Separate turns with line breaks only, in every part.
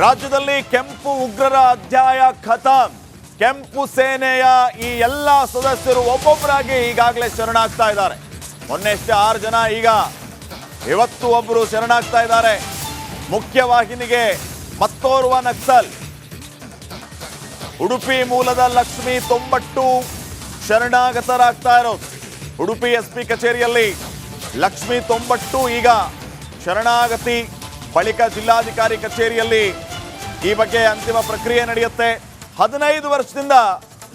ರಾಜ್ಯದಲ್ಲಿ ಕೆಂಪು ಉಗ್ರರ ಅಧ್ಯಾಯ ಖತಂ ಕೆಂಪು ಸೇನೆಯ ಈ ಎಲ್ಲ ಸದಸ್ಯರು ಒಬ್ಬೊಬ್ಬರಾಗಿ ಈಗಾಗಲೇ ಶರಣಾಗ್ತಾ ಇದ್ದಾರೆ. ಮೊನ್ನೆಷ್ಟೇ ಆರು ಜನ, ಈಗ ಇವತ್ತು ಒಬ್ಬರು ಶರಣಾಗ್ತಾ ಇದ್ದಾರೆ. ಮುಖ್ಯವಾಹಿನಿಗೆ ಮತ್ತೋರ್ವ ನಕ್ಸಲ್. ಉಡುಪಿ ಮೂಲದ ಲಕ್ಷ್ಮಿ ತೊಂಬಟ್ಟು ಶರಣಾಗತರಾಗ್ತಾ ಇರೋದು. ಉಡುಪಿ ಎಸ್ ಪಿ ಕಚೇರಿಯಲ್ಲಿ ಲಕ್ಷ್ಮಿ ತೊಂಬಟ್ಟು ಈಗ ಶರಣಾಗತಿ ಬಳಿಕ ಜಿಲ್ಲಾಧಿಕಾರಿ ಕಚೇರಿಯಲ್ಲಿ ಈ ಬಗ್ಗೆ ಅಂತಿಮ ಪ್ರಕ್ರಿಯೆ ನಡೆಯುತ್ತೆ. ಹದಿನೈದು ವರ್ಷದಿಂದ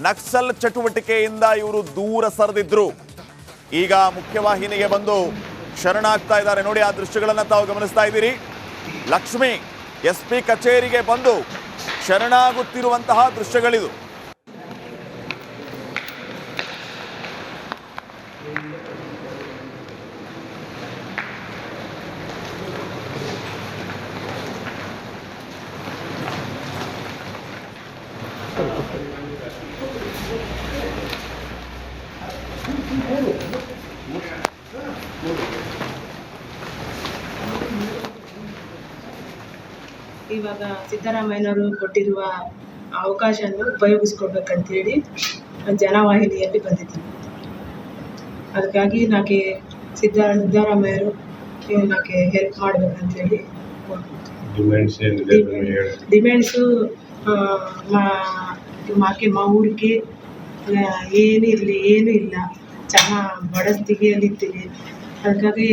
ನಕ್ಸಲ್ ಚಟುವಟಿಕೆಯಿಂದ ಇವರು ದೂರ ಸರಿದಿದ್ರು. ಈಗ ಮುಖ್ಯವಾಹಿನಿಗೆ ಬಂದು ಶರಣಾಗ್ತಾ ಇದ್ದಾರೆ. ನೋಡಿ ಆ ದೃಶ್ಯಗಳನ್ನು ತಾವು ಗಮನಿಸ್ತಾ ಇದ್ದೀರಿ. ಲಕ್ಷ್ಮಿ ಎಸ್ ಪಿ ಕಚೇರಿಗೆ ಬಂದು ಶರಣಾಗುತ್ತಿರುವಂತಹ ದೃಶ್ಯಗಳಿದು.
ಇವಾಗ ಸಿದ್ದರಾಮಯ್ಯನವರು ಕೊಟ್ಟಿರುವ ಅವಕಾಶವನ್ನು ಉಪಯೋಗಿಸ್ಕೊಳ್ಬೇಕಂತೇಳಿ ಜನವಾಹಿನಿಯಲ್ಲಿ ಬಂದಿದ್ದೀನಿ. ಅದಕ್ಕಾಗಿ ನಾಕೆ ಸಿದ್ದ ಸಿದ್ದರಾಮಯ್ಯರು ನಾಕೆ ಹೆಲ್ಪ್ ಮಾಡ್ಬೇಕು
ಅಂತ ಏನಿದೆ ಅದನ್ನ ಹೇಳಿ.
ಡಿಮ್ಯಾಂಡ್ಸು ಮಾಕೆ ಮಾ ಊರಿಗೆ ಏನಿರಲಿ ಏನೂ ಇಲ್ಲ ಚೆನ್ನಾಗಿ ಬಡ ಸ್ಥಿತಿಯಲ್ಲಿದ್ದೀವಿ ಅದಕ್ಕಾಗಿ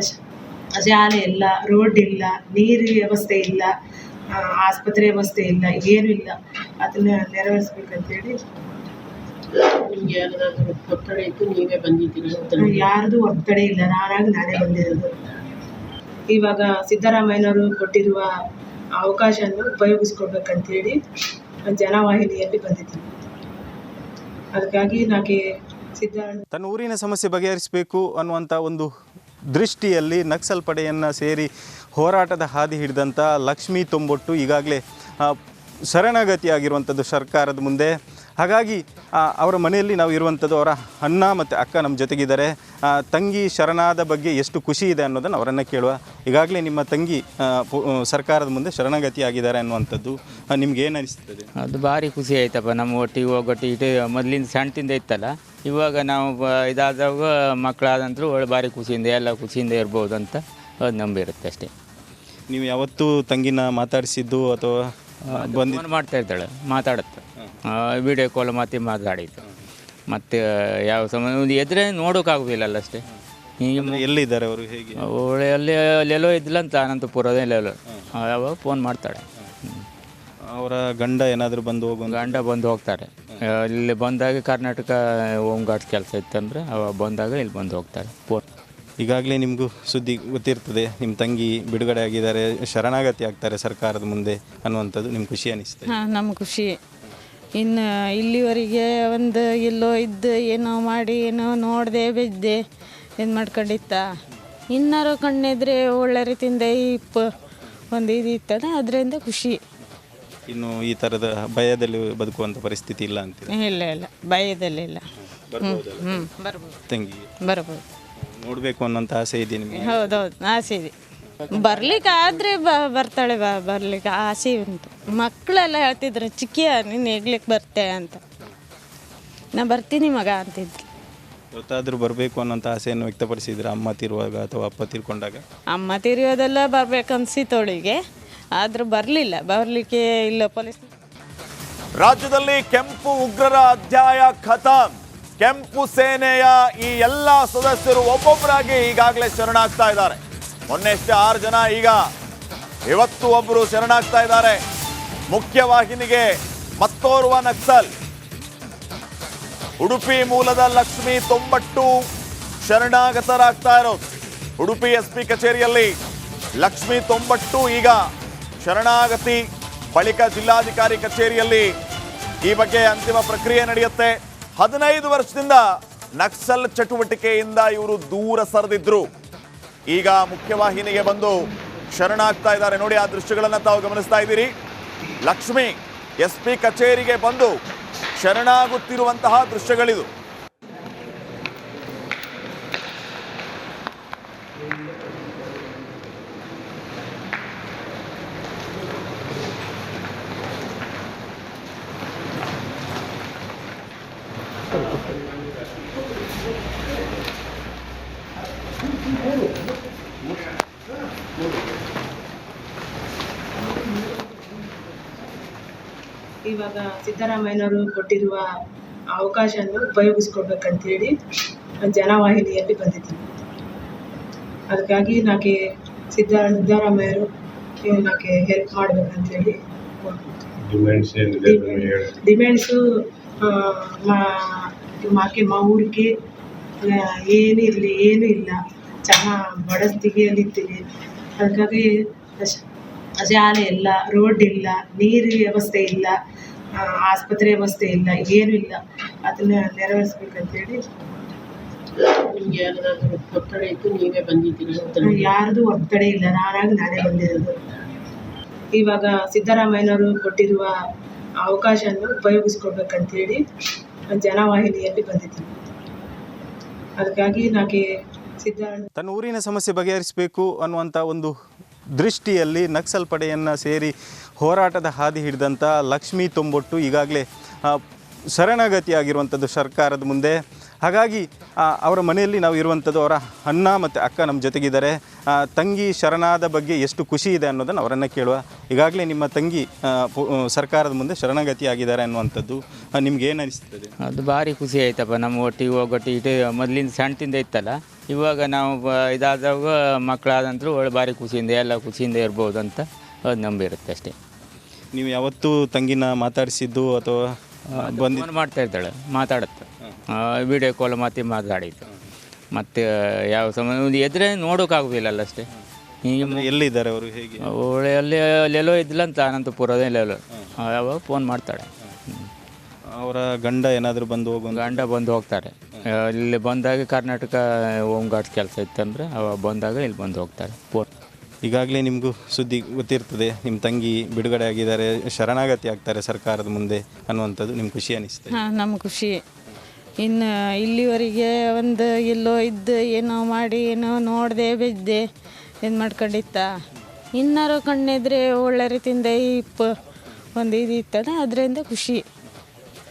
ಶ- ಶಾಲೆ ಇಲ್ಲ ರೋಡ್ ಇಲ್ಲ ನೀರು ವ್ಯವಸ್ಥೆ ಇಲ್ಲ ಆಸ್ಪತ್ರೆ ವ್ಯವಸ್ಥೆ ಇಲ್ಲ ಏನೂ ಇಲ್ಲ. ಅದನ್ನ ನೆರವೇರಿಸ್ಬೇಕಂತೇಳಿ
ನಿಮ್ಗೆ ಯಾರ್ದಾದ್ರು ಒತ್ತಡ ಇತ್ತು ನೀವೇ ಬಂದಿದ್ದೀರಾ
ಯಾರ್ದು ಒತ್ತಡ ಇಲ್ಲ ನಾನಾಗಿ ನಾನೇ ಬಂದಿರೋದು. ಇವಾಗ ಸಿದ್ದರಾಮಯ್ಯನವರು ಕೊಟ್ಟಿರುವ ಅವಕಾಶವನ್ನು ಉಪಯೋಗಿಸ್ಕೊಳ್ಬೇಕಂತೇಳಿ ಜನವಾಹಿನಿಯಲ್ಲಿ ಬಂದಿದ್ದೀನಿ. ಅದಕ್ಕಾಗಿ ನನಗೆ ಸಿದ್ದ
ತನ್ನ ಊರಿನ ಸಮಸ್ಯೆ ಬಗೆಹರಿಸಬೇಕು ಅನ್ನುವಂಥ ಒಂದು ದೃಷ್ಟಿಯಲ್ಲಿ ನಕ್ಸಲ್ ಪಡೆಯನ್ನು ಸೇರಿ ಹೋರಾಟದ ಹಾದಿ ಹಿಡಿದಂಥ ಲಕ್ಷ್ಮೀ ತೊಂಬೊಟ್ಟು ಈಗಾಗಲೇ ಶರಣಗತಿಯಾಗಿರುವಂಥದ್ದು ಸರ್ಕಾರದ ಮುಂದೆ. ಹಾಗಾಗಿ ಅವರ ಮನೆಯಲ್ಲಿ ನಾವು ಇರುವಂಥದ್ದು ಅವರ ಅಣ್ಣ ಮತ್ತು ಅಕ್ಕ ನಮ್ಮ ಜೊತೆಗಿದ್ದಾರೆ. ತಂಗಿ ಶರಣಾದ ಬಗ್ಗೆ ಎಷ್ಟು ಖುಷಿ ಇದೆ ಅನ್ನೋದನ್ನು ಅವರನ್ನು ಕೇಳುವ. ಈಗಾಗಲೇ ನಿಮ್ಮ ತಂಗಿ ಸರ್ಕಾರದ ಮುಂದೆ ಶರಣಾಗತಿಯಾಗಿದ್ದಾರೆ ಅನ್ನುವಂಥದ್ದು ಆ, ನಿಮ್ಗೆ ಏನು ಅನಿಸ್ತದೆ?
ಅದು ಭಾರಿ ಖುಷಿ ಆಯ್ತಪ್ಪ. ನಮ್ಮ ಒಟ್ಟಿಗೆ ಹೋಗೊಟ್ಟಿಗೆ ಮೊದಲಿಂದ ಸಣ್ಣದಿಂದ ಇತ್ತಲ್ಲ? ಇವಾಗ ನಾವು ಬ- ಇದಾದಾಗ ಮಕ್ಕಳಾದಂತರೂ ಒಳ್ಳೆ ಭಾರಿ ಖುಷಿಯಿಂದ ಎಲ್ಲ ಖುಷಿಯಿಂದ ಇರ್ಬೋದು ಅಂತ ಅದು ನಂಬಿರುತ್ತೆ ಅಷ್ಟೇ.
ನೀವು ಯಾವತ್ತೂ ತಂಗಿನ ಮಾತಾಡಿಸಿದ್ದು ಅಥವಾ ಬಂದು
ಫೋನ್ ಮಾಡ್ತಾ ಇರ್ತಾಳೆ ಮಾತಾಡುತ್ತೆ. ವಿಡಿಯೋ ಕಾಲ್ ಮಾತಿ ಮಾತಾಡಿತ್ತು ಮತ್ತು ಯಾವ ಸಮಯ ಒಂದು ನೋಡೋಕ್ಕಾಗೋದಿಲ್ಲ ಅಲ್ಲ ಅಷ್ಟೇ. ಹೀಗೆ
ಅಂದ್ರೆ ಎಲ್ಲಿದ್ದಾರೆ ಅವರು ಹೇಗೆ?
ಅವಳು ಅಲ್ಲಿ ಅಲ್ಲೆಲ್ಲೋ ಇದ್ದಿಲ್ಲ ಅಂತ ಅನಂತಪುರದ ಎಲ್ಲೆಲ್ಲೋ ಯಾವಾಗ ಫೋನ್ ಮಾಡ್ತಾಳೆ.
ಅವರ ಗಂಡ ಏನಾದರೂ ಬಂದು ಹೋಗೋ
ಗಂಡ ಬಂದು ಹೋಗ್ತಾರೆ. ಇಲ್ಲಿ ಬಂದಾಗ ಕರ್ನಾಟಕ ಹೋಮ್ ಗಾರ್ಡ್ ಕೆಲಸ ಇತ್ತಂದ್ರೆ ಅವ ಬಂದಾಗ ಇಲ್ಲಿ ಬಂದು ಹೋಗ್ತಾರೆ. ಫೋನ್
ಈಗಾಗಲೇ ನಿಮಗೂ ಸುದ್ದಿ ಗೊತ್ತಿರ್ತದೆ ನಿಮ್ಮ ತಂಗಿ ಬಿಡುಗಡೆ ಆಗಿದ್ದಾರೆ ಶರಣಾಗತಿ ಆಗ್ತಾರೆ ಸರ್ಕಾರದ ಮುಂದೆ ಅನ್ನುವಂಥದ್ದು ನಿಮ್ಗೆ ಖುಷಿ ಅನಿಸ್ತದೆ
ಹಾಂ ನಮ್ಮ ಖುಷಿ. ಇನ್ನು ಇಲ್ಲಿವರೆಗೆ ಒಂದು ಎಲ್ಲೋ ಇದ್ದು ಏನೋ ಮಾಡಿ ಏನೋ ನೋಡಿದೆ ಬಿದ್ದೆ ಇದು ಮಾಡ್ಕೊಂಡಿತ್ತ. ಇನ್ನಾರು ಕಣ್ಣಿದ್ರೆ ಒಳ್ಳೆ ರೀತಿಯಿಂದ ಈ ಪ ಒಂದು ಇದು ಇತ್ತದ ಅದರಿಂದ ಖುಷಿ.
ಇನ್ನು ಈ ಥರದ ಭಯದಲ್ಲಿ ಬದುಕುವಂಥ ಪರಿಸ್ಥಿತಿ ಇಲ್ಲ ಅಂತ
ಇಲ್ಲ ಇಲ್ಲ. ಭಯದಲ್ಲಿಲ್ಲ ಹ್ಞೂ ಹ್ಞೂ ಬರ್ಬೋದು.
ತಂಗಿ.
ಬರ್ಬೋದು.
ನೋಡಬೇಕು ಅನ್ನೋಂಥ ಆಸೆ ಇದೆ ನಿಮಗೆ?
ಹೌದೌದು ಆಸೆ ಇದೆ. ಬರ್ಲಿಕ್ಕೆ ಆದ್ರೆ ಬ ಬರ್ತಾಳೆ ಬಾ ಬರ್ಲಿಕ್ಕೆ ಆಸೆ ಉಂಟು. ಮಕ್ಕಳೆಲ್ಲ ಹೇಳ್ತಿದ್ರು ಚಿಕ್ಕಿಯ ನೀನು ಹೇಗ್ಲಿಕ್ಕೆ ಬರ್ತೆ ಅಂತ. ನಾ ಬರ್ತೀನಿ ಮಗ ಅಂತಿದ್ರು
ಗೊತ್ತಾದ್ರೂ ಬರಬೇಕು ಅನ್ನೋಂಥ ಆಸೆಯನ್ನು ವ್ಯಕ್ತಪಡಿಸಿದ್ರೆ? ಅಮ್ಮ ತಿರುವಾಗ ಅಥವಾ ಅಪ್ಪ ತಿರ್ಕೊಂಡಾಗ?
ಅಮ್ಮ ತಿರುಯೋದೆಲ್ಲ ಬರ್ಬೇಕನ್ಸಿತ್ತವಳಿಗೆ ಆದ್ರೆ ಬರಲಿಲ್ಲ, ಬರಲಿಕ್ಕೆ ಇಲ್ಲ ಪೊಲೀಸ್
ರಾಜ್ಯದಲ್ಲಿ ಕೆಂಪು ಉಗ್ರರ ಅಧ್ಯಾಯ ಖತಮ್ ಕೆಂಪು ಸೇನೆಯ ಈ ಎಲ್ಲ ಸದಸ್ಯರು ಒಬ್ಬೊಬ್ಬರಾಗಿ ಈಗಾಗಲೇ ಶರಣಾಗ್ತಾ ಇದ್ದಾರೆ. ಮೊನ್ನೆಷ್ಟೇ ಆರು ಜನ, ಈಗ ಇವತ್ತು ಒಬ್ಬರು ಶರಣಾಗ್ತಾ ಇದ್ದಾರೆ. ಮುಖ್ಯವಾಹಿನಿಗೆ ಮತ್ತೋರ್ವ ನಕ್ಸಲ್. ಉಡುಪಿ ಮೂಲದ ಲಕ್ಷ್ಮಿ ತೊಂಬಟ್ಟು ಶರಣಾಗತರಾಗ್ತಾ ಇರೋದು. ಉಡುಪಿ ಎಸ್ ಪಿ ಕಚೇರಿಯಲ್ಲಿ ಲಕ್ಷ್ಮಿ ತೊಂಬಟ್ಟು ಈಗ ಶರಣಾಗತಿ ಬಳಿಕ ಜಿಲ್ಲಾಧಿಕಾರಿ ಕಚೇರಿಯಲ್ಲಿ ಈ ಬಗ್ಗೆ ಅಂತಿಮ ಪ್ರಕ್ರಿಯೆ ನಡೆಯುತ್ತೆ. ಹದಿನೈದು ವರ್ಷದಿಂದ ನಕ್ಸಲ್ ಚಟುವಟಿಕೆಯಿಂದ ಇವರು ದೂರ ಸರಿದಿದ್ರು. ಈಗ ಮುಖ್ಯವಾಹಿನಿಗೆ ಬಂದು ಶರಣಾಗ್ತಾ ಇದ್ದಾರೆ. ನೋಡಿ ಆ ದೃಶ್ಯಗಳನ್ನು ತಾವು ಗಮನಿಸ್ತಾ ಇದ್ದೀರಿ. ಲಕ್ಷ್ಮಿ ಎಸ್ ಪಿ ಕಚೇರಿಗೆ ಬಂದು ಶರಣಾಗುತ್ತಿರುವಂತಹ ದೃಶ್ಯಗಳಿದು.
ಇವಾಗ ಸಿದ್ದರಾಮಯ್ಯನವರು ಕೊಟ್ಟಿರುವ ಅವಕಾಶವನ್ನು ಉಪಯೋಗಿಸ್ಕೊಳ್ಬೇಕಂತೇಳಿ ಜನವಾಹಿನಿಯಲ್ಲಿ ಬಂದಿದ್ದೀನಿ. ಅದಕ್ಕಾಗಿ ನನಗೆ ಸಿದ್ದ ಸಿದ್ದರಾಮಯ್ಯರು ನನಗೆ ಹೆಲ್ಪ್ ಮಾಡಬೇಕಂತೇಳಿ
ಡಿಮ್ಯಾಂಡ್ಸ್
ಡಿಮ್ಯಾಂಡ್ಸು ಮಾಕೆ ಮಾ ಊರಿಗೆ ಏನಿರಲಿ ಏನೂ ಇಲ್ಲ ಚಹಾ ಅಲ್ಲಿ ಸ್ಥಿತಿಯಲ್ಲಿದ್ದೀವಿ ಅದಕ್ಕಾಗಿ ಶಾಲೆ ಇಲ್ಲ ರೋಡ್ ಇಲ್ಲ ನೀರಿನ ವ್ಯವಸ್ಥೆ ಇಲ್ಲ ಆಸ್ಪತ್ರೆ ವ್ಯವಸ್ಥೆ ಇಲ್ಲ ಏನೂ ಇಲ್ಲ. ಅದನ್ನ ನೆರವೇರಿಸ್ಬೇಕಂತೇಳಿ.
ನಿಮ್ಗೆ ಯಾರ್ದಾದ್ರು ಒತ್ತಡ ಇತ್ತು ನೀವೇ ಬಂದಿದ್ದೀರಾ ಅಂತ
ಯಾರ್ದು ಒತ್ತಡ ಇಲ್ಲ ನಾನಾಗಿ ನಾನೇ ಬಂದಿರೋದು. ಇವಾಗ ಸಿದ್ದರಾಮಯ್ಯನವರು ಕೊಟ್ಟಿರುವ ಅವಕಾಶವನ್ನು ಉಪಯೋಗಿಸ್ಕೊಳ್ಬೇಕಂತೇಳಿ ಜನವಾಹಿನಿಯಲ್ಲಿ ಬಂದಿದ್ದೀನಿ. ಅದಕ್ಕಾಗಿ ನಾಕೆ ಸಿದ್ದರಾಮಯ್ಯ
ತನ್ನ ಊರಿನ ಸಮಸ್ಯೆ ಬಗೆಹರಿಸಬೇಕು ಅನ್ನುವಂಥ ಒಂದು ದೃಷ್ಟಿಯಲ್ಲಿ ನಕ್ಸಲ್ ಪಡೆಯನ್ನು ಸೇರಿ ಹೋರಾಟದ ಹಾದಿ ಹಿಡಿದಂಥ ಲಕ್ಷ್ಮೀ ತೊಂಬೊಟ್ಟು ಈಗಾಗಲೇ ಶರಣಾಗತಿಯಾಗಿರುವಂಥದ್ದು ಸರ್ಕಾರದ ಮುಂದೆ. ಹಾಗಾಗಿ ಅವರ ಮನೆಯಲ್ಲಿ ನಾವು ಇರುವಂಥದ್ದು ಅವರ ಅಣ್ಣ ಮತ್ತು ಅಕ್ಕ ನಮ್ಮ ಜೊತೆಗಿದ್ದಾರೆ. ತಂಗಿ ಶರಣಾದ ಬಗ್ಗೆ ಎಷ್ಟು ಖುಷಿ ಇದೆ ಅನ್ನೋದನ್ನು ಅವರನ್ನು ಕೇಳುವ. ಈಗಾಗಲೇ ನಿಮ್ಮ ತಂಗಿ ಸರ್ಕಾರದ ಮುಂದೆ ಶರಣಗತಿಯಾಗಿದ್ದಾರೆ ಅನ್ನುವಂಥದ್ದು ನಿಮ್ಗೆ ಏನು ಅನಿಸ್ತದೆ?
ಅದು ಭಾರಿ ಖುಷಿ ಆಯ್ತಪ್ಪ. ನಮ್ಮ ಒಟ್ಟಿಗೆ ಹೋಗೊಟ್ಟಿಗೆ ಇಟ್ಟು ಮೊದಲಿಂದ ಸಣ್ಣದಿಂದ ಇತ್ತಲ್ಲ? ಇವಾಗ ನಾವು ಬ- ಇದಾದಾಗ ಮಕ್ಕಳಾದಂತರೂ ಒಳ್ಳೆ ಭಾರಿ ಖುಷಿಯಿಂದ ಎಲ್ಲ ಖುಷಿಯಿಂದ ಇರ್ಬೋದು ಅಂತ ಅದು ನಂಬಿರುತ್ತೆ ಅಷ್ಟೇ.
ನೀವು ಯಾವತ್ತೂ ತಂಗಿನ ಮಾತಾಡಿಸಿದ್ದು ಅಥವಾ ಬಂದು
ಫೋನ್ ಮಾಡ್ತಾ ಇರ್ತಾಳೆ ಮಾತಾಡುತ್ತೆ. ವಿಡಿಯೋ ಕಾಲ್ ಮಾತಿ ಮಾತಾಡಿದ್ದು. ಮತ್ತು ಯಾವ ಸಮಯ ಒಂದು ಎದುರೇ ನೋಡೋಕ್ಕಾಗೋದಿಲ್ಲಲ್ಲ ಅಷ್ಟೇ. ಈಗ
ಎಲ್ಲಿದ್ದಾರೆ ಅವರು ಹೇಗೆ?
ಅವಳು ಅಲ್ಲಿ ಅಲ್ಲೆಲ್ಲೋ ಇದ್ಲಂತ ಅನಂತಪುರದಲ್ಲೆಲ್ಲೋ ಯಾವಾಗ ಫೋನ್ ಮಾಡ್ತಾಳೆ.
ಅವರ ಗಂಡ ಏನಾದರೂ ಬಂದು ಹೋಗೋ
ಗಂಡ ಬಂದು ಹೋಗ್ತಾರೆ. ಇಲ್ಲಿ ಬಂದಾಗ ಕರ್ನಾಟಕ ಹೋಮ್ ಗಾರ್ಡ್ಸ್ ಕೆಲಸ ಇತ್ತಂದರೆ ಅವ ಬಂದಾಗ ಇಲ್ಲಿ ಬಂದು ಹೋಗ್ತಾರೆ.
ಈಗಾಗಲೇ ನಿಮಗೂ ಸುದ್ದಿ ಗೊತ್ತಿರ್ತದೆ ನಿಮ್ಮ ತಂಗಿ ಬಿಡುಗಡೆ ಆಗಿದ್ದಾರೆ ಶರಣಾಗತಿ ಆಗ್ತಾರೆ ಸರ್ಕಾರದ ಮುಂದೆ ಅನ್ನುವಂಥದ್ದು ನಿಮ್ಗೆ ಖುಷಿ ಅನಿಸ್ತದೆ.
ಹಾಂ ನಮ್ಮ ಖುಷಿ. ಇನ್ನು ಇಲ್ಲಿವರೆಗೆ ಒಂದು ಎಲ್ಲೋ ಇದ್ದು ಏನೋ ಮಾಡಿ ಏನೋ ನೋಡಿದೆ ಬಿದ್ದೆ ಇದು ಮಾಡ್ಕೊಂಡಿತ್ತ. ಇನ್ನಾರು ಕಣ್ಣಿದ್ರೆ ಒಳ್ಳೆ ರೀತಿಯಿಂದ ಈ ಪ ಒಂದು ಇದು ಇತ್ತಲ್ಲ ಅದರಿಂದ ಖುಷಿ.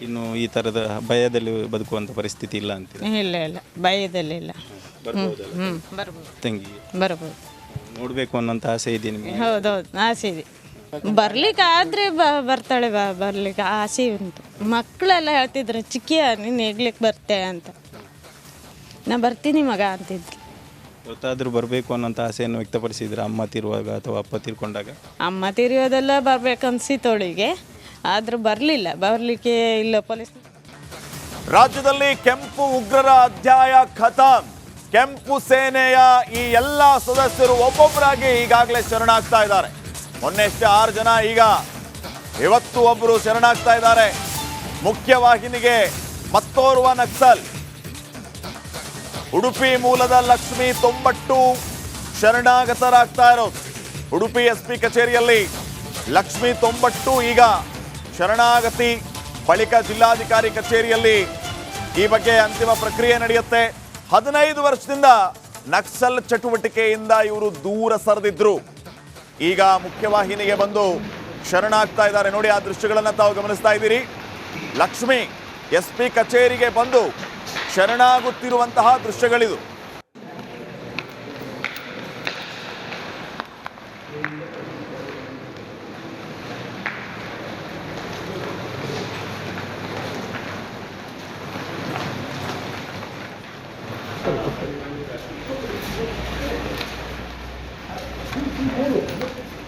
ಇನ್ನು ಈ ಥರದ ಭಯದಲ್ಲಿ ಬದುಕುವಂಥ ಪರಿಸ್ಥಿತಿ ಇಲ್ಲ ಅಂತ
ಇಲ್ಲ ಇಲ್ಲ. ಭಯದಲ್ಲಿ ಇಲ್ಲ. ಹ್ಞೂ ಬರ್ಬೋದು.
ತಂಗಿ.
ಬರ್ಬೋದು.
ನೋಡಬೇಕು ಅನ್ನೋಂಥ ಆಸೆ ಇದೆ ನಿಮಗೆ?
ಹೌದೌದು ಆಸೆ ಇದೆ. ಬರ್ಲಿಕ್ಕೆ ಆದರೆ ಬ ಬರ್ತಾಳೆ ಬಾ ಬರ್ಲಿಕ್ಕೆ ಆಸೆ ಉಂಟು. ಮಕ್ಕಳೆಲ್ಲ ಹೇಳ್ತಿದ್ರು ಚಿಕ್ಕಿಯ ನೀನು ಹೇಗ್ಲಿಕ್ಕೆ ಬರ್ತೆ ಅಂತ. ನಾ ಬರ್ತೀನಿ ಮಗ ಅಂತಿದ್ಲು.
ಗೊತ್ತಾದರೂ ಬರಬೇಕು ಅನ್ನೋಂಥ ಆಸೆಯನ್ನು ವ್ಯಕ್ತಪಡಿಸಿದ್ರೆ ಅಮ್ಮ ತಿರುವಾಗ ಅಥವಾ ಅಪ್ಪ ತಿರ್ಕೊಂಡಾಗ?
ಅಮ್ಮ ತಿರುಯೋದೆಲ್ಲ ಬರ್ಬೇಕನ್ಸಿತ್ತವಳಿಗೆ ಆದ್ರೆ ಬರಲಿಲ್ಲ. ಬರಲಿಕ್ಕೆ ಇಲ್ಲ ಪೊಲೀಸ್
ರಾಜ್ಯದಲ್ಲಿ ಕೆಂಪು ಉಗ್ರರ ಅಧ್ಯಾಯ ಖತಂ. ಕೆಂಪು ಸೇನೆಯ ಈ ಎಲ್ಲ ಸದಸ್ಯರು ಒಬ್ಬೊಬ್ಬರಾಗಿ ಈಗಾಗಲೇ ಶರಣಾಗ್ತಾ ಇದ್ದಾರೆ. ಮೊನ್ನೆಷ್ಟೇ ಆರು ಜನ, ಈಗ ಇವತ್ತು ಒಬ್ಬರು ಶರಣಾಗ್ತಾ ಇದ್ದಾರೆ. ಮುಖ್ಯವಾಹಿನಿಗೆ ಮತ್ತೋರ್ವ ನಕ್ಸಲ್. ಉಡುಪಿ ಮೂಲದ ಲಕ್ಷ್ಮಿ ತೊಂಬಟ್ಟು ಶರಣಾಗತರಾಗ್ತಾ ಇರೋದು. ಉಡುಪಿ ಎಸ್ ಪಿ ಕಚೇರಿಯಲ್ಲಿ ಲಕ್ಷ್ಮಿ ತೊಂಬಟ್ಟು ಈಗ ಶರಣಾಗತಿ. ಬಳಿಕ ಜಿಲ್ಲಾಧಿಕಾರಿ ಕಚೇರಿಯಲ್ಲಿ ಈ ಬಗ್ಗೆ ಅಂತಿಮ ಪ್ರಕ್ರಿಯೆ ನಡೆಯುತ್ತೆ. ಹದಿನೈದು ವರ್ಷದಿಂದ ನಕ್ಸಲ್ ಚಟುವಟಿಕೆಯಿಂದ ಇವರು ದೂರ ಸರಿದಿದ್ರು. ಈಗ ಮುಖ್ಯವಾಹಿನಿಗೆ ಬಂದು ಶರಣಾಗ್ತಾ ಇದ್ದಾರೆ. ನೋಡಿ ಆ ದೃಶ್ಯಗಳನ್ನು ತಾವು ಗಮನಿಸ್ತಾ ಇದ್ದೀರಿ. ಲಕ್ಷ್ಮಿ ಎಸ್ ಪಿ ಕಚೇರಿಗೆ ಬಂದು ಶರಣಾಗುತ್ತಿರುವಂತಹ ದೃಶ್ಯಗಳಿದು.